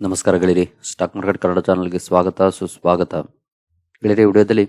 ನಮಸ್ಕಾರ ಗೆಳೆಯರಿ stock market Kannada ಚಾನಲ್ಗೆ ಸ್ವಾಗತ, ಸುಸ್ವಾಗತ. ಗೆಳೆಯರಿ ವಿಡಿಯೋದಲ್ಲಿ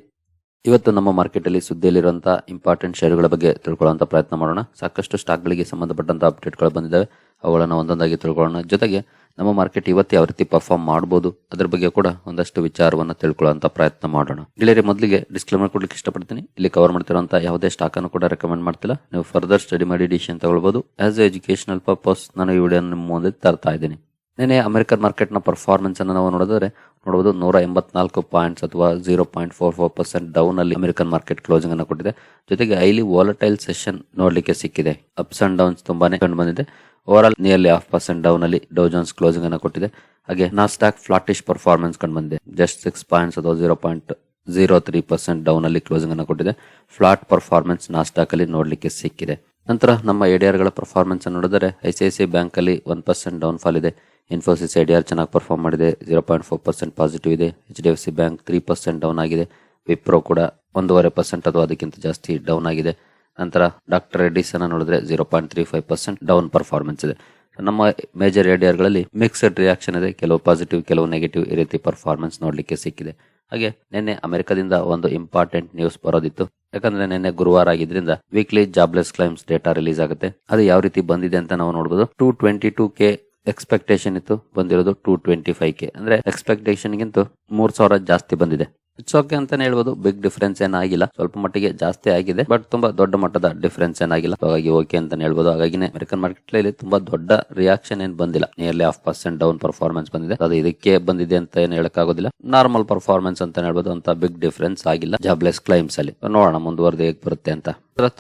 ಇವತ್ತು ನಮ್ಮ ಮಾರ್ಕೆಟಲ್ಲಿ ಸುದ್ದಿಯಲ್ಲಿರುವಂಥ ಇಂಪಾರ್ಟೆಂಟ್ ಶೇರುಗಳ ಬಗ್ಗೆ ತಿಳ್ಕೊಳ್ಳುವಂಥ ಪ್ರಯತ್ನ ಮಾಡೋಣ. ಸಾಕಷ್ಟು ಸ್ಟಾಕ್ಗಳಿಗೆ ಸಂಬಂಧಪಟ್ಟಂಥ ಅಪ್ಡೇಟ್ಗಳು ಬಂದಿದ್ದಾವೆ. ಅವುಗಳನ್ನು ಒಂದೊಂದಾಗಿ ತಿಳ್ಕೊಳ್ಳೋಣ. ಜೊತೆಗೆ ನಮ್ಮ ಮಾರ್ಕೆಟ್ ಇವತ್ತು ಯಾವ ರೀತಿ ಪರ್ಫಾರ್ಮ್ ಮಾಡ್ಬೋದು, ಅದರ ಬಗ್ಗೆ ಕೂಡ ಒಂದಷ್ಟು ವಿಚಾರವನ್ನು ತಿಳ್ಕೊಳ್ಳುವಂಥ ಪ್ರಯತ್ನ ಮಾಡೋಣ. ಗೆಳೆಯರಿ ಮೊದಲಿಗೆ ಡಿಸ್ಕ್ಲೇಮರ್ ಕೊಡ್ಲಿಕ್ಕೆ ಇಷ್ಟಪಡ್ತೀನಿ. ಇಲ್ಲಿ ಕವರ್ ಮಾಡ್ತಿರುವಂಥ ಯಾವುದೇ ಸ್ಟಾಕ್ ಅನ್ನು ಕೂಡ ರೆಕಮೆಂಡ್ ಮಾಡ್ತಿಲ್ಲ. ನೀವು ಫರ್ದರ್ ಸ್ಟಡಿ ಮಾಡಿ ಡಿಸಿಷನ್ ತಗೊಳ್ಬೋದು. ಆಸ್ ಎ ಎಜುಕೇಶನಲ್ ಪರ್ಪಸ್ ನಾನು ಈ ವಿಡಿಯೋ ನಿಮ್ಮ ಮುಂದೆ ತರ್ತಾ ಇದ್ದೀನಿ. ನಿನ್ನೆ ಅಮೆರಿಕನ್ ಮಾರ್ಕೆಟ್ನ ಪರ್ಫಾರ್ಮೆನ್ಸ್ ಅನ್ನು ನಾವು ನೋಡಿದ್ರೆ ನೋಡಬಹುದು ನೂರ ಎಂಬತ್ನಾಲ್ಕು ಪಾಯಿಂಟ್ಸ್ ಅಥವಾ zero point four four percent down ಅಲ್ಲಿ ಅಮೆರಿಕನ್ ಮಾರ್ಕೆಟ್ ಕ್ಲೋಸಿಂಗ್ ಅನ್ನು ಕೊಟ್ಟಿದೆ. ಜೊತೆಗೆ ಐಲಿ ವಾಲಟೈಲ್ ಸೆಷನ್ ನೋಡಲಿಕ್ಕೆ ಸಿಕ್ಕಿದೆ. ಅಪ್ಸ್ ಅಂಡ್ ಡೌನ್ಸ್ ತುಂಬಾನೇ ಕಂಡು ಬಂದಿದೆ. Overall nearly half percent down ಅಲ್ಲಿ ಡೋಜೋನ್ಸ್ ಕ್ಲೋಸಿಂಗ್ ಅನ್ನು ಕೊಟ್ಟಿದೆ. ಹಾಗೆ ನಾಸ್ಟಾಕ್ ಫ್ಲಾಟಿಶ್ ಪರ್ಫಾರ್ಮೆನ್ಸ್ ಕಂಡು ಬಂದಿದೆ. ಜಸ್ಟ್ ಸಿಕ್ಸ್ ಪಾಯಿಂಟ್ಸ್ ಅಥವಾ zero point zero three percent down ಅಲ್ಲಿ ಕ್ಲೋಸಿಂಗ್ ಅನ್ನು ಕೊಟ್ಟಿದೆ. ಫ್ಲಾಟ್ ಪರ್ಫಾರ್ಮೆನ್ಸ್ ನಾಸ್ಟಾಕ್ ಅಲ್ಲಿ ನೋಡಲಿಕ್ಕೆ ಸಿಕ್ಕಿದೆ. ನಂತರ ನಮ್ಮ ಎಡಿಆರ್ಗಳ ಪರ್ಫಾರ್ಮೆನ್ಸ್ ನೋಡಿದರೆ I C I C bank ಅಲ್ಲಿ ಒನ್ ಪರ್ಸೆಂಟ್ ಡೌನ್ ಫಾಲ್ ಇದೆ. ಇನ್ಫೋಸಿಸ್ ಐಡಿಆರ್ ಚೆನ್ನಾಗಿ ಪರ್ಫಾರ್ಮ್ ಮಾಡಿದೆ. Zero point four percent positive ಇದೆ. H D F C bank three percent down ಆಗಿದೆ. ವಿಪ್ರೋ ಕೂಡ ಒಂದೂವರೆ ಪರ್ಸೆಂಟ್ ಅಥವಾ ಅದಕ್ಕಿಂತ ಜಾಸ್ತಿ ಡೌನ್ ಆಗಿದೆ. ನಂತರ ಡಾಕ್ಟರ್ ರೆಡ್ಡಿಸ್ ಅನ್ನ ನೋಡಿದ್ರೆ zero point three five percent down performance ಇದೆ. ನಮ್ಮ ಮೇಜರ್ಗಳಲ್ಲಿ ಮಿಕ್ಸ್ಡ್ ರಿಯಾಕ್ಷನ್ ಇದೆ. ಕೆಲವು ಪಾಸಿಟಿವ್ ಕೆಲವು ನೆಗೆಟಿವ್ ಈ ರೀತಿ ಪರ್ಫಾರ್ಮೆನ್ಸ್ ನೋಡಲಿಕ್ಕೆ ಸಿಕ್ಕಿದೆ. ಹಾಗೆ ನಿನ್ನೆ ಅಮೆರಿಕದಿಂದ ಒಂದು ಇಂಪಾರ್ಟೆಂಟ್ ನ್ಯೂಸ್ ಬರೋದಿತ್ತು. ಯಾಕಂದ್ರೆ ನಿನ್ನೆ ಗುರುವಾರ ಆಗಿದ್ರಿಂದ weekly jobless claims data release ಆಗುತ್ತೆ. ಅದು ಯಾವ ರೀತಿ ಬಂದಿದೆ ಅಂತ ನಾವು ನೋಡಬಹುದು two twenty two K expectation ಇತ್ತು ಬಂದಿರೋದು ಟೂ ಟ್ವೆಂಟಿ ಫೈವ್ ಕೆ ಅಂದ್ರೆ ಎಕ್ಸ್ಪೆಕ್ಟೇಷನ್ಗಿಂತ ಮೂರ್ ಸಾವಿರ ಜಾಸ್ತಿ ಬಂದಿದೆ. ಇಟ್ಸ್ ಓಕೆ ಅಂತಾನೆ ಹೇಳ್ಬೋದು. ಬಿಗ್ ಡಿಫರೆನ್ಸ್ ಏನಾಗಿಲ್ಲ ಸ್ವಲ್ಪ ಮಟ್ಟಿಗೆ ಜಾಸ್ತಿ ಆಗಿದೆ. ಬಟ್ ತುಂಬಾ ದೊಡ್ಡ ಮಟ್ಟದ ಡಿಫರೆನ್ಸ್ ಏನಾಗಿಲ್ಲ ಹಾಗಾಗಿ ಓಕೆ ಅಂತಾನೆ ಹೇಳ್ಬೋದು. ಹಾಗಾಗಿನೇ ಅಮೆರಿಕನ್ ಮಾರ್ಕೆಟ್ ಅಲ್ಲಿ ತುಂಬಾ ದೊಡ್ಡ ರಿಯಾಕ್ಷನ್ ಏನ್ ಬಂದಿಲ್ಲ. Nearly half percent down performance ಬಂದಿದೆ. ಅದು ಇದಕ್ಕೆ ಬಂದಿದೆ ಅಂತ ಏನು ಹೇಳಕ್ಕಾಗೋದಿಲ್ಲ. ನಾರ್ಮಲ್ ಪರ್ಫಾರ್ಮೆನ್ಸ್ ಅಂತ ಹೇಳ್ಬೋದು. ಅಂತ ಬಿಗ್ ಡಿಫರೆನ್ಸ್ ಆಗಿಲ್ಲ. ಜಾಬ್ಲೆಸ್ ಕ್ಲೈಮ್ಸ್ ಅಲ್ಲಿ. ನೋಡೋಣ ಮುಂದುವರೆದು ಹೇಗೆ ಬರುತ್ತೆ ಅಂತ.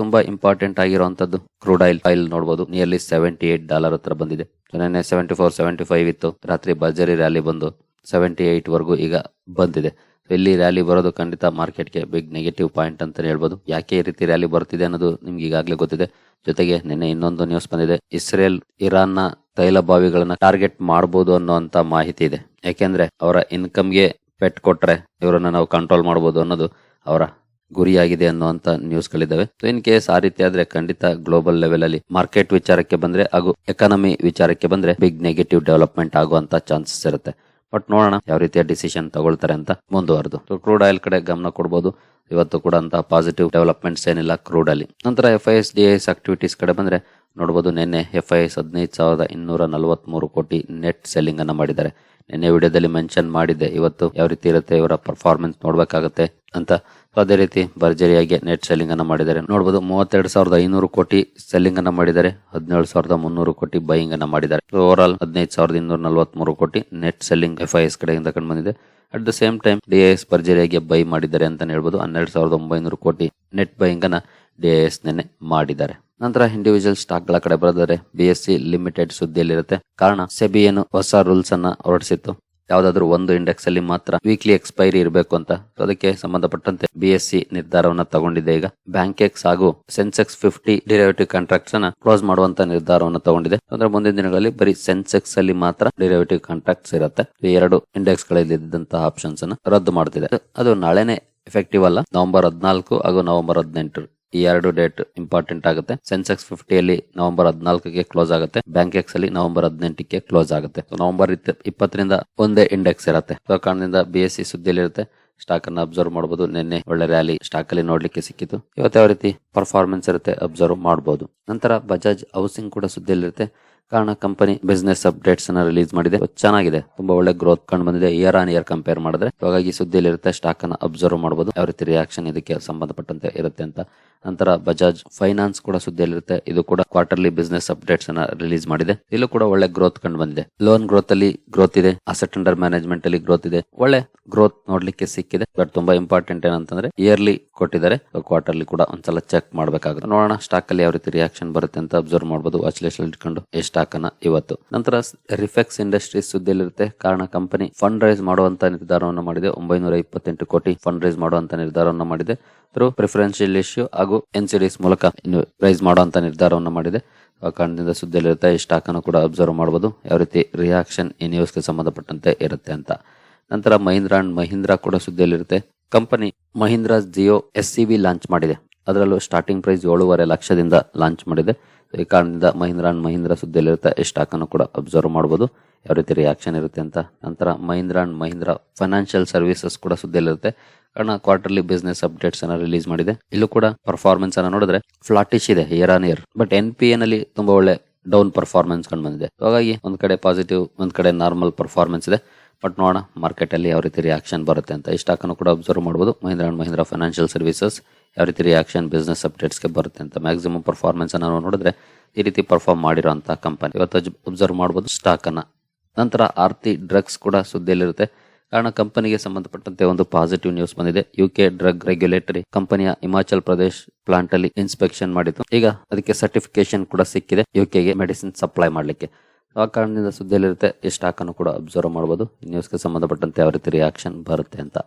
ತುಂಬಾ ಇಂಪಾರ್ಟೆಂಟ್ ಆಗಿರುವಂತದ್ದು ಕ್ರೂಡ್ ಆಯಿಲ್ ಆಯಿಲ್ ನೋಡಬಹುದು ನಿಯರ್ಲಿ ಸೆವೆಂಟಿ ಏಟ್ ಡಾಲರ್ ಹತ್ರ ಬಂದಿದೆ. ನಿನ್ನೆ ಸೆವೆಂಟಿ ಫೋರ್ ಸೆವೆಂಟಿ ಫೈವ್ ಇತ್ತು. ರಾತ್ರಿ ಭರ್ಜರಿ ರ್ಯಾಲಿ ಬಂದು ಸೆವೆಂಟಿ ಏಟ್ ವರೆಗೂ ಈಗ ಬಂದಿದೆ. ಇಲ್ಲಿ ರ್ಯಾಲಿ ಬರೋದು ಖಂಡಿತ ಮಾರ್ಕೆಟ್ಗೆ ಬಿಗ್ ನೆಗೆಟಿವ್ ಪಾಯಿಂಟ್ ಅಂತ ಹೇಳ್ಬೋದು. ಯಾಕೆ ಈ ರೀತಿ ರ್ಯಾಲಿ ಬರ್ತಿದೆ ಅನ್ನೋದು ನಿಮ್ಗೆ ಈಗಾಗಲೇ ಗೊತ್ತಿದೆ. ಜೊತೆಗೆ ನಿನ್ನೆ ಇನ್ನೊಂದು ನ್ಯೂಸ್ ಬಂದಿದೆ. ಇಸ್ರೇಲ್ ಇರಾನ್ನ ತೈಲ ಬಾವಿಗಳನ್ನ ಟಾರ್ಗೆಟ್ ಮಾಡಬಹುದು ಅನ್ನೋಂತ ಮಾಹಿತಿ ಇದೆ. ಯಾಕೆಂದ್ರೆ ಅವರ ಇನ್ಕಮ್ಗೆ ಪೆಟ್ ಕೊಟ್ರೆ ಇವರನ್ನ ನಾವು ಕಂಟ್ರೋಲ್ ಮಾಡಬಹುದು ಅನ್ನೋದು ಅವರ ಗುರಿಯಾಗಿದೆ ಅನ್ನುವಂತ ನ್ಯೂಸ್ ಗಳಿದ್ದಾವೆ. ಸೊ ಇನ್ ಕೇಸ್ ಆ ರೀತಿ ಆದ್ರೆ ಖಂಡಿತ ಗ್ಲೋಬಲ್ ಲೆವೆಲ್ ಅಲ್ಲಿ ಮಾರ್ಕೆಟ್ ವಿಚಾರಕ್ಕೆ ಬಂದ್ರೆ ಹಾಗೂ ಎಕಾನಮಿ ವಿಚಾರಕ್ಕೆ ಬಂದ್ರೆ ಬಿಗ್ ನೆಗೆಟಿವ್ ಡೆವಲಪ್ಮೆಂಟ್ ಆಗುವಂತ ಚಾನ್ಸಸ್ ಇರುತ್ತೆ. ಬಟ್ ನೋಡೋಣ ಯಾವ ರೀತಿಯ ಡಿಸಿಷನ್ ತಗೊಳ್ತಾರೆ ಅಂತ ಮುಂದುವರೆದು. ಕ್ರೂಡ್ ಆಯಿಲ್ ಕಡೆ ಗಮನ ಕೊಡಬಹುದು ಇವತ್ತು ಕೂಡ ಅಂತ ಪಾಸಿಟಿವ್ ಡೆವಲಪ್ಮೆಂಟ್ಸ್ ಏನಿಲ್ಲ ಕ್ರೂಡ್ ಅಲ್ಲಿ. ನಂತರ F I S D S activities ಕಡೆ ಬಂದ್ರೆ ನೋಡಬಹುದು ನಿನ್ನೆ ಎಫ್ ಐ ಎಸ್ ಹದಿನೈದು ಸಾವಿರದ ಇನ್ನೂರ ನಲವತ್ತ್ಮೂರು ಕೋಟಿ ನೆಟ್ ಸೆಲ್ಲಿಂಗ್ ಅನ್ನು ಮಾಡಿದ್ದಾರೆ. ನಿನ್ನೆ ವಿಡಿಯೋದಲ್ಲಿ ಮೆನ್ಷನ್ ಮಾಡಿದ್ದೆ, ಇವತ್ತು ಯಾವ ರೀತಿ ಇರುತ್ತೆ, ಇವರ ಪರ್ಫಾರ್ಮೆನ್ಸ್ ನೋಡ್ಬೇಕಾಗತ್ತೆ ಅಂತ. ಅದೇ ರೀತಿ ಭರ್ಜರಿಯಾಗಿ ನೆಟ್ ಸೆಲ್ಲಿಂಗ್ ಅನ್ನು ಮಾಡಿದ್ದಾರೆ. ನೋಡಬಹುದು ಮೂವತ್ತೆರಡು ಸಾವಿರದ ಐನೂರು ಕೋಟಿ ಸೆಲ್ಲಿಂಗ್ ಅನ್ನು ಮಾಡಿದ್ದಾರೆ, ಹದಿನೇಳು ಸಾವಿರದ ಮುನ್ನೂರು ಕೋಟಿ ಬೈಯಿಂಗ್ ಅನ್ನು ಮಾಡಿದ್ದಾರೆ. ಓವರ್ ಆಲ್ ಹದಿನೈದು ಸಾವಿರದ ಇನ್ನೂರ ನಲವತ್ಮೂರು crore net selling F I S ಕಡೆಯಿಂದ ಕಂಡು ಬಂದಿದೆ. At the same time D S ಭರ್ಜರಿಯಾಗಿ buy ಮಾಡಿದ್ದಾರೆ ಅಂತ ಹೇಳ್ಬೋದು. ಹನ್ನೆರಡು ಸಾವಿರದ ಒಂಬೈನೂರು ಕೋಟಿ ನೆಟ್ ಬೈಯಿಂಗ್ ಅನ್ನ ಡಿ ಎಸ್ ನಿನ್ನೆ ಮಾಡಿದ್ದಾರೆ. ನಂತರ ಇಂಡಿವಿಜುವಲ್ ಸ್ಟಾಕ್ಗಳ ಕಡೆ ಬರೆದರೆ ಬಿ ಎಸ್ ಸಿ ಲಿಮಿಟೆಡ್ ಸುದ್ದಿಯಲ್ಲಿರುತ್ತೆ. ಕಾರಣ ಸೆಬಿ ಏನು ಹೊಸ ರೂಲ್ಸ್ ಅನ್ನ ಹೊರಡಿಸಿತ್ತು. ಯಾವ್ದಾದ್ರು ಒಂದು ಇಂಡೆಕ್ಸ್ ಅಲ್ಲಿ ಮಾತ್ರ ವೀಕ್ಲಿ ಎಕ್ಸ್ಪೈರಿ ಇರಬೇಕು ಅಂತ. ಅದಕ್ಕೆ ಸಂಬಂಧಪಟ್ಟಂತೆ ಬಿ ಎಸ್ ಸಿ ನಿರ್ಧಾರವನ್ನ ತಗೊಂಡಿದೆ ಈಗ. ಬ್ಯಾಂಕ್ ಎಕ್ಸ್ ಹಾಗೂ ಸೆನ್ಸೆಕ್ಸ್ ಫಿಫ್ಟಿ ಡಿರೈವೇಟಿವ್ ಕಾಂಟ್ರಾಕ್ಟ್ಸ್ ಅನ್ನ ಕ್ಲೋಸ್ ಮಾಡುವಂತ ನಿರ್ಧಾರವನ್ನು ತಗೊಂಡಿದೆ ಅಂದ್ರೆ ಮುಂದಿನ ದಿನಗಳಲ್ಲಿ ಬರೀ ಸೆನ್ಸೆಕ್ಸ್ ಅಲ್ಲಿ ಮಾತ್ರ ಡಿರೈವೇಟಿವ್ ಕಾಂಟ್ರಾಕ್ಟ್ಸ್ ಇರುತ್ತೆ. ಈ ಎರಡು ಇಂಡೆಕ್ಸ್ಗಳಲ್ಲಿ ಇದ್ದಂತಹ ಆಪ್ಷನ್ಸ್ ಅನ್ನ ರದ್ದು ಮಾಡ್ತಿದೆ. ಅದು ನಾಳೆನೆ ಎಫೆಕ್ಟಿವ್ ಅಲ್ಲ. ನವೆಂಬರ್ ಹದಿನಾಲ್ಕು ಹಾಗೂ ನವೆಂಬರ್ ಹದಿನೆಂಟು. ಈ ಎರಡು ಡೇಟ್ ಇಂಪಾರ್ಟೆಂಟ್ ಆಗುತ್ತೆ. ಸೆನ್ಸೆಕ್ಸ್ ಫಿಫ್ಟಿಯಲ್ಲಿ ನವೆಂಬರ್ ಹದಿನಾಲ್ಕಕ್ಕೆ ಕ್ಲೋಸ್ ಆಗುತ್ತೆ. ಬ್ಯಾಂಕ್ ಎಕ್ಸ್ ಅಲ್ಲಿ ನವೆಂಬರ್ ಹದಿನೆಂಟಕ್ಕೆ ಕ್ಲೋಸ್ ಆಗುತ್ತೆ. ನವೆಂಬರ್ ಇಪ್ಪತ್ತರಿಂದ ಒಂದೇ ಇಂಡೆಕ್ಸ್ ಇರುತ್ತೆ. ಕಾರಣದಿಂದ ಬಿ ಎಸ್ ಸಿ ಸುದ್ದಿಯಲ್ಲಿರುತ್ತೆ. ಸ್ಟಾಕ್ ಅನ್ನ ಅಬ್ಸರ್ವ್ ಮಾಡಬಹುದು ನಿನ್ನೆ ಒಳ್ಳೆ ರ್ಯಾಲಿ ಸ್ಟಾಕ್ ಅಲ್ಲಿ ನೋಡ್ಲಿಕ್ಕೆ ಸಿಕ್ಕಿತ್ತು. ಇವತ್ತು ಯಾವ ರೀತಿ ಪರ್ಫಾರ್ಮೆನ್ಸ್ ಇರುತ್ತೆ ಅಬ್ಸರ್ವ್ ಮಾಡಬಹುದು ನಂತರ ಬಜಾಜ್ ಹೌಸಿಂಗ್ ಕೂಡ ಸುದ್ದಿಯಲ್ಲಿರುತ್ತೆ. ಕಾರಣ ಕಂಪನಿ ಬಿಸ್ನೆಸ್ ಅಪ್ಡೇಟ್ಸ್ ಅನ್ನ ರಿಲೀಸ್ ಮಾಡಿದೆ. ಚೆನ್ನಾಗಿದೆ. ತುಂಬಾ ಒಳ್ಳೆ ಗ್ರೋತ್ ಕಂಡು ಬಂದಿದೆ. ಇಯರ್ ಆನ್ ಇಯರ್ ಕಂಪೇರ್ ಮಾಡಿದ್ರೆ. ಹಾಗಾಗಿ ಸುದ್ದಿಯಲ್ಲಿರುತ್ತೆ. ಸ್ಟಾಕ್ ಅನ್ನು ಅಬ್ಸರ್ವ್ ಮಾಡಬಹುದು ಯಾವ ರೀತಿ ರಿಯಾಕ್ಷನ್ ಇದಕ್ಕೆ ಸಂಬಂಧಪಟ್ಟಂತೆ ಇರುತ್ತೆ ಅಂತ ನಂತರ ಬಜಾಜ್ ಫೈನಾನ್ಸ್ ಕೂಡ ಸುದ್ದಿಯಲ್ಲಿರುತ್ತೆ. ಇದು ಕೂಡ ಕ್ವಾರ್ಟರ್ಲಿ ಬಿಸ್ನೆಸ್ ಅಪ್ಡೇಟ್ಸ್ ಅನ್ನ ರಿಲೀಸ್ ಮಾಡಿದೆ. ಇಲ್ಲೂ ಕೂಡ ಒಳ್ಳೆ ಗ್ರೋತ್ ಕಂಡು ಬಂದಿದೆ. ಲೋನ್ ಗ್ರೋತ್ ಅಲ್ಲಿ ಗ್ರೋತ್ ಇದೆ. ಅಸೆಟ್ ಅಂಡರ್ ಮ್ಯಾನೇಜ್ಮೆಂಟ್ ಅಲ್ಲಿ ಗ್ರೋತ್ ಇದೆ. ಒಳ್ಳೆ ಗ್ರೋತ್ ನೋಡ್ಲಿಕ್ಕೆ ಸಿಕ್ಕಿದೆ. ಬಟ್ ತುಂಬಾ ಇಂಪಾರ್ಟೆಂಟ್ ಏನಂತಂದ್ರೆ ಇಯರ್ಲಿ ಕೊಟ್ಟಿದ್ದಾರೆ. ಕ್ವಾರ್ಟರ್ಲಿ ಕೂಡ ಒಂದ್ಸಲ ಚೆಕ್ ಮಾಡಬೇಕಾಗುತ್ತೆ. ನೋಡೋಣ ಸ್ಟಾಕ್ ಅಲ್ಲಿ ಯಾವ ರೀತಿ ರಿಯಾಕ್ಷನ್ ಬರುತ್ತೆ ಅಂತ ಅಬ್ಸರ್ವ್ ಮಾಡಬಹುದು ವಾಚ್ ಲಿಸ್ಟ್ ಅಲ್ಲಿ ಇಟ್ಕೊಂಡು ಈ ಸ್ಟಾಕ್ ಅನ್ನ ಇವತ್ತು. ನಂತರ ರಿಫೆಕ್ಸ್ ಇಂಡಸ್ಟ್ರೀಸ್ ಸುದ್ದಿಯಲ್ಲಿರುತ್ತೆ. ಕಾರಣ ಕಂಪನಿ ಫಂಡ್ ರೈಸ್ ಮಾಡುವಂತ ನಿರ್ಧಾರವನ್ನು ಮಾಡಿದೆ. ಒಂಬೈನೂರ ಇಪ್ಪತ್ತೆಂಟು ಕೋಟಿ ಫಂಡ್ ರೈಸ್ ಮಾಡುವಂತ ನಿರ್ಧಾರವನ್ನು ಮಾಡಿದೆ. ಥ್ರೂ ಪ್ರಿಫರೆನ್ಷಿಯಲ್ ಇಶ್ಯೂ ಹಾಗೂ ಎನ್ಸಿಡಿಸ್ ಮೂಲಕ ಪ್ರೈಸ್ ಮಾಡುವಂತ ನಿರ್ಧಾರವನ್ನು ಮಾಡಿದೆ. ಆ ಕಾರಣದಿಂದ ಸುದ್ದಿಯಲ್ಲಿರುತ್ತೆ ಈ ಸ್ಟಾಕ್ ಅನ್ನು ಕೂಡ ಅಬ್ಸರ್ವ್ ಮಾಡಬಹುದು ಯಾವ ರೀತಿ ರಿಯಾಕ್ಷನ್ ಈ ನ್ಯೂಸ್ಗೆ ಸಂಬಂಧಪಟ್ಟಂತೆ ಇರುತ್ತೆ ಅಂತ. ನಂತರ ಮಹೀಂದ್ರ ಅಂಡ್ ಮಹೀಂದ್ರ ಕೂಡ ಸುದ್ದಿಯಲ್ಲಿರುತ್ತೆ. ಕಂಪನಿ ಮಹೀಂದ್ರ ಜಿಯೋ ಎಸ್ ಸಿ ಬಿ ಲಾಂಚ್ ಮಾಡಿದೆ. ಅದರಲ್ಲೂ ಸ್ಟಾರ್ಟಿಂಗ್ ಪ್ರೈಸ್ ಏಳೂವರೆ ಲಕ್ಷದಿಂದ ಲಾಂಚ್ ಮಾಡಿದೆ. ಈ ಕಾರಣದಿಂದ ಮಹೀಂದ್ರ ಅಂಡ್ ಮಹೀಂದ್ರ ಸುದ್ದಿಯಲ್ಲಿರುತ್ತೆ ಈ ಸ್ಟಾಕ್ ಅನ್ನು ಕೂಡ ಅಬ್ಸರ್ವ್ ಮಾಡಬಹುದು ಯಾವ ರೀತಿ ರಿಯಾಕ್ಷನ್ ಇರುತ್ತೆ ಅಂತ. ನಂತರ Mahindra and Mahindra financial services ಕೂಡ ಸುದ್ದಿಯಲ್ಲಿರುತ್ತೆ. ಕಾರಣ ಕ್ವಾರ್ಟರ್ಲಿ ಬಿಸ್ನೆಸ್ ಅಪ್ಡೇಟ್ಸ್ ಅನ್ನ ರಿಲೀಸ್ ಮಾಡಿದೆ. ಇಲ್ಲೂ ಕೂಡ ಪರ್ಫಾರ್ಮೆನ್ಸ್ ಅನ್ನ ನೋಡಿದ್ರೆ ಫ್ಲಾಟಿಶ್ ಇದೆ year on year but N P A ನಲ್ಲಿ ತುಂಬಾ ಒಳ್ಳೆ ಡೌನ್ ಪರ್ಫಾರ್ಮೆನ್ಸ್ ಕಂಡು ಬಂದಿದೆ. ಹಾಗಾಗಿ ಒಂದ್ ಕಡೆ ಪಾಸಿಟಿವ್ ಒಂದ್ ಕಡೆ ನಾರ್ಮಲ್ ಪರ್ಫಾರ್ಮೆನ್ಸ್ ಇದೆ. ಬಟ್ ನೋಡೋಣ ಮಾರ್ಕೆಟ್ ಅಲ್ಲಿ ಯಾವ ರೀತಿ ರಿಯಾಕ್ಷನ್ ಬರುತ್ತೆ ಅಂತ. ಈ ಸ್ಟಾಕ್ ಅನ್ನು ಕೂಡ ಅಬ್ಸರ್ವ್ ಮಾಡಬಹುದು Mahindra and Mahindra financial services ಯಾವ ರೀತಿ ರಿಯಾಕ್ಷನ್ ಬಿಸ್ನೆಸ್ ಅಪ್ಡೇಟ್ಸ್ಗೆ ಬರುತ್ತೆ ಅಂತ. ಮ್ಯಾಕ್ಸಿಮಮ್ ಪರ್ಫಾರ್ಮೆನ್ಸ್ ಅನ್ನು ನೋಡಿದ್ರೆ ಈ ರೀತಿ ಪರ್ಫಾರ್ಮ್ ಮಾಡಿರೋ ಅಂತ ಕಂಪನಿ ಇವತ್ತು ಅಬ್ಸರ್ವ್ ಮಾಡಬಹುದು ಸ್ಟಾಕ್ ಅನ್ನ. ನಂತರ ಆರ್ತಿ ಡ್ರಗ್ಸ್ ಕೂಡ ಸುದ್ದಿಯಲ್ಲಿರುತ್ತೆ. ಕಾರಣ ಕಂಪನಿಗೆ ಸಂಬಂಧಪಟ್ಟಂತೆ ಒಂದು ಪಾಸಿಟಿವ್ ನ್ಯೂಸ್ ಬಂದಿದೆ. ಯು ಕೆ ಡ್ರಗ್ ರೆಗ್ಯುಲೇಟರಿ ಕಂಪನಿಯ ಹಿಮಾಚಲ್ ಪ್ರದೇಶ್ ಪ್ಲಾಂಟ್ ಅಲ್ಲಿ ಇನ್ಸ್ಪೆಕ್ಷನ್ ಮಾಡಿತ್ತು ಈಗ ಅದಕ್ಕೆ ಸರ್ಟಿಫಿಕೇಶನ್ ಕೂಡ ಸಿಕ್ಕಿದೆ. ಯು ಕೆಗೆ ಮೆಡಿಸಿನ್ ಸಪ್ಲೈ ಮಾಡಲಿಕ್ಕೆ. ಆ ಕಾರಣದಿಂದ ಸುದ್ದಿಯಲ್ಲಿರುತ್ತೆ ಈ ಸ್ಟಾಕ್ ಕೂಡ ಅಬ್ಸರ್ವ್ ಮಾಡಬಹುದು ನ್ಯೂಸ್ಗೆ ಸಂಬಂಧಪಟ್ಟಂತೆ ಯಾವ ರೀತಿ ರಿಯಾಕ್ಷನ್ ಬರುತ್ತೆ ಅಂತ.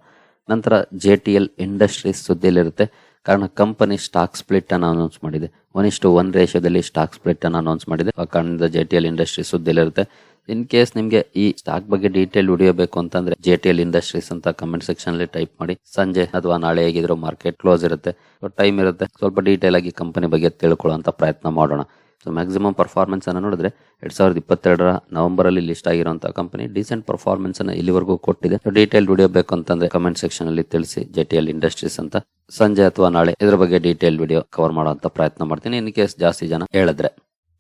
ನಂತರ ಜೆ ಟಿ ಎಲ್ ಇಂಡಸ್ಟ್ರೀಸ್ ಸುದ್ದಿಯಲ್ಲಿರುತ್ತೆ. ಕಾರಣ ಕಂಪನಿ ಸ್ಟಾಕ್ ಸ್ಪ್ಲಿಟ್ ಅನ್ನು ಅನೌನ್ಸ್ ಮಾಡಿದೆ. ಒನ್ ಇಷ್ಟು ಒನ್ ರೇಷಿಯೋದಲ್ಲಿ ಸ್ಟಾಕ್ ಸ್ಪ್ಲಿಟ್ ಅನ್ನು ಅನೌನ್ಸ್ ಮಾಡಿದೆ. ಆ ಕಾರಣದಿಂದ ಜೆ ಟಿ ಎಲ್ ಇಂಡಸ್ಟ್ರೀಸ್ ಸುದ್ದಿಯಲ್ಲಿರುತ್ತೆ. ಇನ್ ಕೇಸ್ ನಿಮಗೆ ಈ ಸ್ಟಾಕ್ ಬಗ್ಗೆ ಡೀಟೇಲ್ ವಿಡಿಯೋ ಬೇಕು ಅಂತಂದ್ರೆ ಜೆ ಟಿ ಎಲ್ ಇಂಡಸ್ಟ್ರೀಸ್ ಅಂತ ಕಮೆಂಟ್ ಸೆಕ್ಷನ್ ಅಲ್ಲಿ ಟೈಪ್ ಮಾಡಿ. ಸಂಜೆ ಅಥವಾ ನಾಳೆ ಹೇಗಿದ್ರು ಮಾರ್ಕೆಟ್ ಕ್ಲೋಸ್ ಇರುತ್ತೆ. ಟೈಮ್ ಇರುತ್ತೆ. ಸ್ವಲ್ಪ ಡೀಟೇಲ್ ಆಗಿ ಕಂಪನಿ ಬಗ್ಗೆ ತಿಳ್ಕೊಳ್ಳುವಂತ ಪ್ರಯತ್ನ ಮಾಡೋಣ. ಸೊ ಮ್ಯಾಕ್ಸಿಮಮ್ ಪರ್ಫಾರ್ಮೆನ್ಸ್ ಅನ್ನು ನೋಡಿದ್ರೆ ಎರಡ್ ಸಾವಿರದ ಇಪ್ಪತ್ತೆರಡರ ನವೆಂಬರ್ ಅಲ್ಲಿ ಲಿಸ್ಟ್ ಆಗಿರುವಂತಹ ಕಂಪನಿ ಡಿಸೆಂಟ್ ಪರ್ಫಾರ್ಮೆನ್ಸ್ ಅನ್ನು ಇಲ್ಲಿವರೆಗೂ ಕೊಟ್ಟಿದೆ. ಡೀಟೇಲ್ ವಿಡಿಯೋ ಬೇಕು ಅಂತಂದ್ರೆ ಕಮೆಂಟ್ ಸೆಕ್ಷನ್ ಅಲ್ಲಿ ತಿಳಿಸಿ ಜೆ ಟಿ ಎಲ್ ಇಂಡಸ್ಟ್ರೀಸ್ ಅಂತ. ಸಂಜೆ ಅಥವಾ ನಾಳೆ ಇದ್ರ ಬಗ್ಗೆ ಡೀಟೇಲ್ ವಿಡಿಯೋ ಕವರ್ ಮಾಡುವಂತ ಪ್ರಯತ್ನ ಮಾಡ್ತೀನಿ. ಇನ್ ಕೇಸ್ ಜಾಸ್ತಿ ಜನ ಹೇಳಿದ್ರೆ.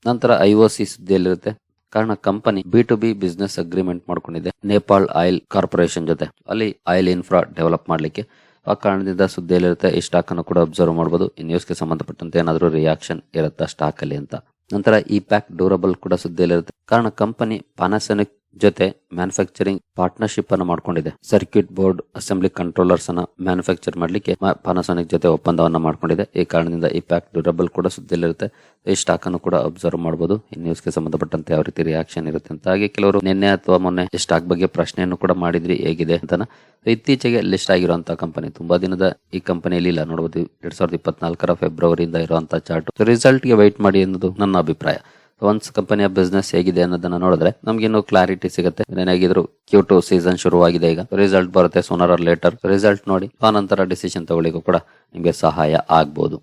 ನಂತರ ಐ ಒ ಸಿ ಸುದ್ದಿಯಲ್ಲಿರುತ್ತೆ. ಕಾರಣ company B to B business agreement ಮಾಡ್ಕೊಂಡಿದೆ. ನೇಪಾಳ್ ಆಯಿಲ್ ಕಾರ್ಪೊರೇಷನ್ ಜೊತೆ. ಅಲ್ಲಿ ಆಯಿಲ್ ಇನ್ಫ್ರಾ ಡೆವಲಪ್ ಮಾಡ್ಲಿಕ್ಕೆ ಆ ಕಾರಣದಿಂದ ಸುದ್ದಿಯಲ್ಲಿರುತ್ತೆ, ಈ ಸ್ಟಾಕ್ ಅನ್ನು ಕೂಡ ಅಬ್ಸರ್ವ್ ಮಾಡಬಹುದು ಈ ನ್ಯೂಸ್ಗೆ ಸಂಬಂಧಪಟ್ಟಂತೆ ಏನಾದರೂ ರಿಯಾಕ್ಷನ್ ಇರುತ್ತಾ ಸ್ಟಾಕ್ ಅಲ್ಲಿ ಅಂತ. ನಂತರ ಈ ಪ್ಯಾಕ್ ಡ್ಯೂರಬಲ್ ಕೂಡ ಸುದ್ದಿಯಲ್ಲಿರುತ್ತೆ. ಕಾರಣ ಕಂಪನಿ ಪಾನಾಸನಿಕ್ ಜೊತೆ ಮ್ಯಾನುಫ್ಯಾಕ್ಚರಿಂಗ್ ಪಾರ್ಟ್ನರ್ಶಿಪ್ ಅನ್ನು ಮಾಡ್ಕೊಂಡಿದೆ. ಸರ್ಕ್ಯೂಟ್ ಬೋರ್ಡ್ ಅಸೆಂಬ್ಲಿ ಕಂಟ್ರೋಲರ್ಸ್ ಅನ್ನ ಮ್ಯಾನುಫ್ಯಾಕ್ಚರ್ ಮಾಡಲಿಕ್ಕೆ ಪಾನಾಸೋನಿಕ್ ಜೊತೆ ಒಪ್ಪಂದವನ್ನು ಮಾಡಿಕೊಂಡಿದೆ. ಈ ಕಾರಣದಿಂದ ಈ ಪ್ಯಾಕ್ ಡ್ಯೂರಬಲ್ ಕೂಡ ಸುದ್ದಿಯಲ್ಲಿರುತ್ತೆ. ಈ ಸ್ಟಾಕ್ ಅನ್ನು ಕೂಡ ಅಬ್ಸರ್ವ್ ಮಾಡಬಹುದು ಈ ನ್ಯೂಸ್ಗೆ ಸಂಬಂಧಪಟ್ಟಂತೆ ಯಾವ ರೀತಿ ರಿಯಾಕ್ಷನ್ ಇರುತ್ತೆ ಅಂತ. ಹಾಗೆ ಕೆಲವರು ನಿನ್ನೆ ಅಥವಾ ಮೊನ್ನೆ ಈ ಸ್ಟಾಕ್ ಬಗ್ಗೆ ಪ್ರಶ್ನೆಯನ್ನು ಕೂಡ ಮಾಡಿದ್ರಿ, ಹೇಗಿದೆ ಅಂತ ಇತ್ತೀಚೆಗೆ ಲಿಸ್ಟ್ ಆಗಿರುವಂತಹ ಕಂಪನಿ ತುಂಬಾ ದಿನದ ಈ ಕಂಪನಿಯಲ್ಲಿ ಇಲ್ಲ. ನೋಡಬಹುದು ಎರಡ್ ಸಾವಿರದ ಇಪ್ಪತ್ನಾಲ್ಕರ ಫೆಬ್ರವರಿಯಿಂದ ಇರುವಂತಹ ಚಾರ್ಟ್ ರಿಸಲ್ಟ್ಗೆ ವೈಟ್ ಮಾಡಿ ಅನ್ನೋದು ನನ್ನ ಅಭಿಪ್ರಾಯ. ಒನ್ಸ್ ಕಂಪನಿಯ ಬಿಸ್ನೆಸ್ ಹೇಗಿದೆ ಅನ್ನೋದನ್ನ ನೋಡಿದ್ರೆ ನಮ್ಗಿನ್ನು ಕ್ಲಾರಿಟಿ ಸಿಗುತ್ತೆ. ಏನಾಗಿದ್ರು ಕ್ಯೂ ಟು ಸೀಸನ್ ಶುರುವಾಗಿದೆ ಈಗ. ರಿಸಲ್ಟ್ ಬರುತ್ತೆ ಸೋನರ್ ಲೇಟರ್ ರಿಸಲ್ಟ್ ನೋಡಿ ಆ ನಂತರ ಡಿಸಿಷನ್ ತಗೊಳ್ಳಿಗೂ ಕೂಡ ನಿಮಗೆ ಸಹಾಯ ಆಗ್ಬೋದು.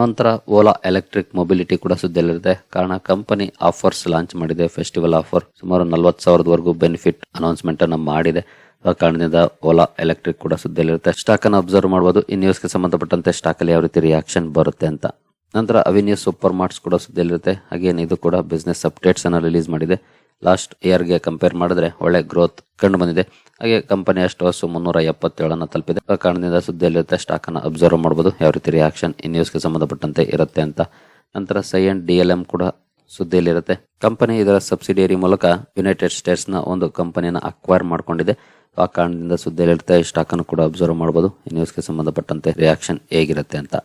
ನಂತರ ಓಲಾ ಎಲೆಕ್ಟ್ರಿಕ್ ಮೊಬಿಲಿಟಿ ಕೂಡ ಸುದ್ದಿಯಲ್ಲಿರುತ್ತೆ. ಕಾರಣ ಕಂಪನಿ ಆಫರ್ಸ್ ಲಾಂಚ್ ಮಾಡಿದೆ. ಫೆಸ್ಟಿವಲ್ ಆಫರ್ ಸುಮಾರು ನಲ್ವತ್ತು ಸಾವಿರದವರೆಗೂ ಬೆನಿಫಿಟ್ ಅನೌನ್ಸ್ಮೆಂಟ್ ಅನ್ನ ಮಾಡಿದೆ. ಆ ಕಾರಣದಿಂದ ಓಲಾ ಎಲೆಕ್ಟ್ರಿಕ್ ಕೂಡ ಸುದ್ದಿಯಲ್ಲಿರುತ್ತೆ. ಸ್ಟಾಕ್ ಅನ್ನು ಅಬ್ಸರ್ವ್ ಮಾಡಬಹುದು ಈ ನ್ಯೂಸ್ಗೆ ಸಂಬಂಧಪಟ್ಟಂತೆ ಸ್ಟಾಕ್ ಅಲ್ಲಿ ಯಾವ ರೀತಿ ರಿಯಾಕ್ಷನ್ ಬರುತ್ತೆ ಅಂತ. ನಂತರ ಅವಿನ್ಯೂ ಸೂಪರ್ ಮಾರ್ಟ್ಸ್ ಕೂಡ ಸುದ್ದಿಯಲ್ಲಿರುತ್ತೆ. ಹಾಗೇನು ಇದು ಕೂಡ ಬಿಸ್ನೆಸ್ ಅಪ್ಡೇಟ್ಸ್ ಅನ್ನು ರಿಲೀಸ್ ಮಾಡಿದೆ. ಲಾಸ್ಟ್ ಇಯರ್ಗೆ ಕಂಪೇರ್ ಮಾಡಿದ್ರೆ ಒಳ್ಳೆ ಗ್ರೋತ್ ಕಂಡು ಬಂದಿದೆ. ಹಾಗೆ ಕಂಪನಿಯ ಅಷ್ಟು ಮುನ್ನೂರ ಎಪ್ಪತ್ತೇಳನ್ನು ತಲುಪಿದೆ. ಆ ಕಾರಣದಿಂದ ಸುದ್ದಿಯಲ್ಲಿರುತ್ತೆ ಸ್ಟಾಕ್ ಅನ್ನು ಅಬ್ಸರ್ವ್ ಮಾಡಬಹುದು ಯಾವ ರೀತಿ ರಿಯಾಕ್ಷನ್ ಈ ನ್ಯೂಸ್ಗೆ ಸಂಬಂಧಪಟ್ಟಂತೆ ಇರುತ್ತೆ ಅಂತ. ನಂತರ ಸೈ ಅಂಡ್ ಡಿ ಎಲ್ ಎಂ ಕೂಡ ಸುದ್ದಿಯಲ್ಲಿರುತ್ತೆ. ಕಂಪನಿ ಇದರ ಸಬ್ಸಿಡಿಯರಿ ಮೂಲಕ ಯುನೈಟೆಡ್ ಸ್ಟೇಟ್ಸ್ನ ಒಂದು ಕಂಪನಿಯನ್ನು ಅಕ್ವೈರ್ ಮಾಡಿಕೊಂಡಿದೆ. ಆ ಕಾರಣದಿಂದ ಸುದ್ದಿಯಲ್ಲಿರುತ್ತೆ ಸ್ಟಾಕನ್ನು ಕೂಡ ಅಬ್ಸರ್ವ್ ಮಾಡಬಹುದು ಈ ನ್ಯೂಸ್ಗೆ ಸಂಬಂಧಪಟ್ಟಂತೆ ರಿಯಾಕ್ಷನ್ ಹೇಗಿರುತ್ತೆ ಅಂತ.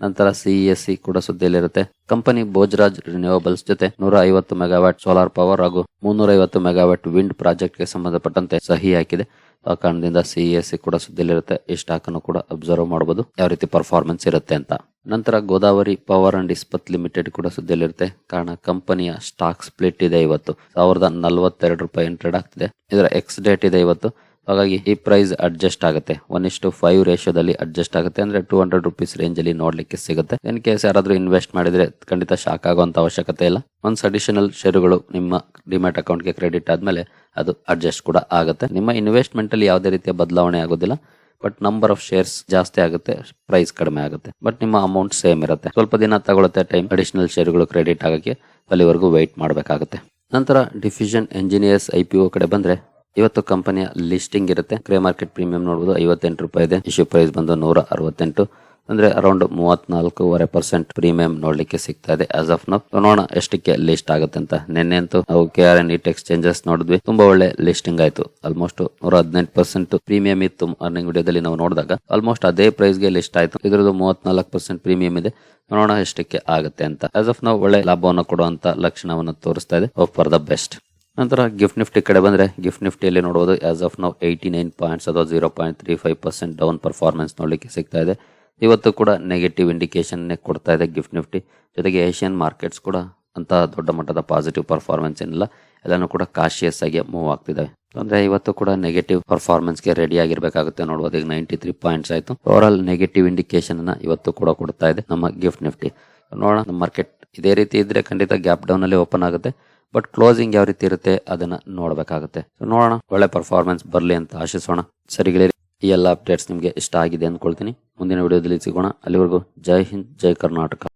ನಂತರ ಸಿಇಎಸ್ಸಿ ಕೂಡ ಸುದ್ದಿಯಲ್ಲಿರುತ್ತೆ. ಕಂಪನಿ ಭೋಜರಾಜ್ ರಿನ್ಯೂವಬಲ್ಸ್ ಜೊತೆ ನೂರ ಐವತ್ತು ಮೆಗಾವ್ಯಾಟ್ ಸೋಲಾರ್ ಪವರ್ ಹಾಗೂ ಮುನ್ನೂರ ಐವತ್ತು ಮೆಗಾವ್ಯಾಟ್ ವಿಂಡ್ ಪ್ರಾಜೆಕ್ಟ್ಗೆ ಸಂಬಂಧಪಟ್ಟಂತೆ ಸಹಿ ಹಾಕಿದೆ. ಆ ಕಾರಣದಿಂದ ಸಿಇಎಸ್ಸಿ ಕೂಡ ಸುದ್ದಿಯಲ್ಲಿರುತ್ತೆ. ಈ ಸ್ಟಾಕ್ ಅನ್ನು ಕೂಡ ಅಬ್ಸರ್ವ್ ಮಾಡಬಹುದು ಯಾವ ರೀತಿ ಪರ್ಫಾರ್ಮೆನ್ಸ್ ಇರುತ್ತೆ ಅಂತ. ನಂತರ Godavari power and Ispat limited ಕೂಡ ಸುದ್ದಿಯಲ್ಲಿರುತ್ತೆ. ಕಾರಣ ಕಂಪನಿಯ ಸ್ಟಾಕ್ ಸ್ಪ್ಲಿಟ್ ಇದೆ ಇವತ್ತು. ಸಾವಿರದ ನಲವತ್ತೆರಡು ರೂಪಾಯಿ ಎಂಟ್ರೆಡ್ ಆಗ್ತಿದೆ. ಇದರ ಎಕ್ಸ್ ಡೇಟ್ ಇದೆ ಇವತ್ತು. ಹಾಗಾಗಿ ಈ ಪ್ರೈಸ್ ಅಡ್ಜಸ್ಟ್ ಆಗುತ್ತೆ. ಒನ್ ಇಷ್ಟು ಫೈವ್ ರೇಷಿಯೋದಲ್ಲಿ ಅಡ್ಜಸ್ಟ್ ಆಗುತ್ತೆ. ಅಂದ್ರೆ ಟೂ ಹಂಡ್ರೆಡ್ ರುಪೀಸ್ ರೇಂಜ್ ಅಲ್ಲಿ ನೋಡ್ಲಿಕ್ಕೆ ಸಿಗುತ್ತೆ. ಇನ್ ಕೇಸ್ ಯಾರಾದ್ರೂ ಇನ್ವೆಸ್ಟ್ ಮಾಡಿದ್ರೆ ಖಂಡಿತ ಶಾಕ್ ಆಗುವಂತ ಅವಶ್ಯಕತೆ ಇಲ್ಲ. ಒನ್ಸ್ ಅಡಿಷನಲ್ ಷೇರುಗಳು ನಿಮ್ಮ ಡಿಮ್ಯಾಟ್ ಅಕೌಂಟ್ಗೆ ಕ್ರೆಡಿಟ್ ಆದ್ಮೇಲೆ ಅದು ಅಡ್ಜಸ್ಟ್ ಕೂಡ ಆಗುತ್ತೆ. ನಿಮ್ಮ ಇನ್ವೆಸ್ಟ್ಮೆಂಟ್ ಅಲ್ಲಿ ಯಾವುದೇ ರೀತಿಯ ಬದಲಾವಣೆ ಆಗೋದಿಲ್ಲ. ಬಟ್ ನಂಬರ್ ಆಫ್ ಶೇರ್ಸ್ ಜಾಸ್ತಿ ಆಗುತ್ತೆ ಪ್ರೈಸ್ ಕಡಿಮೆ ಆಗುತ್ತೆ. ಬಟ್ ನಿಮ್ಮ ಅಮೌಂಟ್ ಸೇಮ್ ಇರುತ್ತೆ. ಸ್ವಲ್ಪ ದಿನ ತಗೊಳುತ್ತೆ ಟೈಮ್ ಅಡಿಷನಲ್ ಶೇರುಗಳು ಕ್ರೆಡಿಟ್ ಆಗಕ್ಕೆ ಅಲ್ಲಿವರೆಗೂ ವೆಯ್ಟ್ ಮಾಡಬೇಕಾಗುತ್ತೆ. ನಂತರ Diffusion engineers I P O ಕಡೆ ಬಂದ್ರೆ ಇವತ್ತು ಕಂಪನಿಯ ಲಿಸ್ಟಿಂಗ್ ಇರುತ್ತೆ. ಕ್ರೇ ಮಾರ್ಕೆಟ್ ಪ್ರೀಮಿಯಂ ನೋಡಬಹುದು ಐವತ್ತೆಂಟು ರೂಪಾಯಿ ಇದೆ. ಇಶ್ಯೂ ಪ್ರೈಸ್ ಬಂದು ನೂರ ಅರವತ್ತೆಂಟು. ಅಂದ್ರೆ ಅರೌಂಡ್ ಮೂವತ್ನಾಲ್ಕೂವರೆ ಪರ್ಸೆಂಟ್ ಪ್ರೀಮಿಯಂ ನೋಡ್ಲಿಕ್ಕೆ ಸಿಗ್ತಾ ಇದೆ ಆಸ್ ಆಫ್ ನೌ ನೋಡೋಣ ಎಷ್ಟಕ್ಕೆ ಲಿಸ್ಟ್ ಆಗುತ್ತೆ ಅಂತ. ನಿನ್ನೆ ಅಂತೂ ನಾವು K R N it exchanges ನೋಡಿದ್ವಿ. ತುಂಬಾ ಒಳ್ಳೆ ಲಿಸ್ಟಿಂಗ್ ಆಯ್ತು. ಆಲ್ಮೋಸ್ಟ್ ನೂರ ಹದಿನೆಂಟು ಪರ್ಸೆಂಟ್ ಪ್ರೀಮಿಯಂ ಇತ್ತು ಅರ್ನಿಂಗ್ ವಿಡಿಯೋದಲ್ಲಿ ನಾವು ನೋಡಿದಾಗ. ಆಲ್ಮೋಸ್ಟ್ ಅದೇ ಪ್ರೈಸ್ಗೆ ಲಿಸ್ಟ್ ಆಯ್ತು. ಇದ್ರದ್ದು ಮೂವತ್ನಾಲ್ಕು ಪರ್ಸೆಂಟ್ ಪ್ರೀಮಿಯಂ ಇದೆ. ನೋಡೋಣ ಎಷ್ಟಕ್ಕೆ ಆಗುತ್ತೆ ಅಂತ. ಆಸ್ ಆಫ್ ನಾವು ಒಳ್ಳೆ ಲಾಭವನ್ನು ಕೊಡುವಂತ ಲಕ್ಷಣವನ್ನು ತೋರಿಸ್ತಾ ಇದೆ. ಫಾರ್ ದ ಬೆಸ್ಟ್ ನಂತರ ಗಿಫ್ಟ್ ನಿಫ್ಟಿ ಕಡೆ ಬಂದರೆ ಗಿಫ್ಟ್ ನಿಫ್ಟಿಯಲ್ಲಿ ನೋಡಬಹುದು ಆಸ್ ಆಫ್ ನಾವು ಏಯ್ಟಿ ನೈನ್ ಪಾಯಿಂಟ್ಸ್ ಅಥವಾ zero point three five percent down performance ನೋಡಲಿಕ್ಕೆ ಸಿಗ್ತಾ ಇದೆ. ಇವತ್ತು ಕೂಡ ನೆಗೆಟಿವ್ ಇಂಡಿಕೇಶನ್ ಕೊಡ್ತಾ ಇದೆ ಗಿಫ್ಟ್ ನಿಫ್ಟಿ ಜೊತೆಗೆ ಏಷ್ಯನ್ ಮಾರ್ಕೆಟ್ಸ್ ಕೂಡ ಅಂತ ದೊಡ್ಡ ಮಟ್ಟದ ಪಾಸಿಟಿವ್ ಪರ್ಫಾರ್ಮೆನ್ಸ್ ಏನಿಲ್ಲ. ಎಲ್ಲನೂ ಕೂಡ ಕಾಶಿಯಸ್ ಆಗಿ ಮೂವ್ ಆಗ್ತಿದ್ದಾವೆ ಅಂದರೆ ಇವತ್ತು ಕೂಡ ನೆಗೆಟಿವ್ ಪರ್ಫಾರ್ಮೆನ್ಸ್ಗೆ ರೆಡಿ ಆಗಿರಬೇಕಾಗುತ್ತೆ ನೋಡಬಹುದು ಈಗ ನೈಂಟಿ ತ್ರೀ ಪಾಯಿಂಟ್ಸ್ ಆಯಿತು. ಓವರ್ ಆಲ್ ನೆಗೆಟಿವ್ ಇಂಡಿಕೇಶನ್ ಇವತ್ತು ಕೂಡ ಕೊಡ್ತಾ ಇದೆ ನಮ್ಮ ಗಿಫ್ಟ್ ನಿಫ್ಟಿ ನೋಡೋಣ ನಮ್ಮ ಮಾರ್ಕೆಟ್ ಇದೇ ರೀತಿ ಇದ್ರೆ ಖಂಡಿತ ಗ್ಯಾಪ್ ಡೌನ್ ಅಲ್ಲಿ ಓಪನ್ ಆಗುತ್ತೆ. ಬಟ್ ಕ್ಲೋಸಿಂಗ್ ಯಾವ ರೀತಿ ಇರುತ್ತೆ, ಅದನ್ನ ನೋಡಬೇಕಾಗುತ್ತೆ. ನೋಡೋಣ. ಒಳ್ಳೆ ಪರ್ಫಾರ್ಮೆನ್ಸ್ ಬರಲಿ ಅಂತ ಆಶಿಸೋಣ. ಸರಿ ಗೆಳೆಯರಿ, ಈ ಎಲ್ಲ ಅಪ್ಡೇಟ್ಸ್ ನಿಮಗೆ ಇಷ್ಟ ಆಗಿದೆ ಅಂದ್ಕೊಳ್ತೀನಿ. ಮುಂದಿನ ವಿಡಿಯೋದಲ್ಲಿ ಸಿಗೋಣ. ಅಲ್ಲಿವರೆಗೂ ಜೈ ಹಿಂದ್, ಜೈ ಕರ್ನಾಟಕ.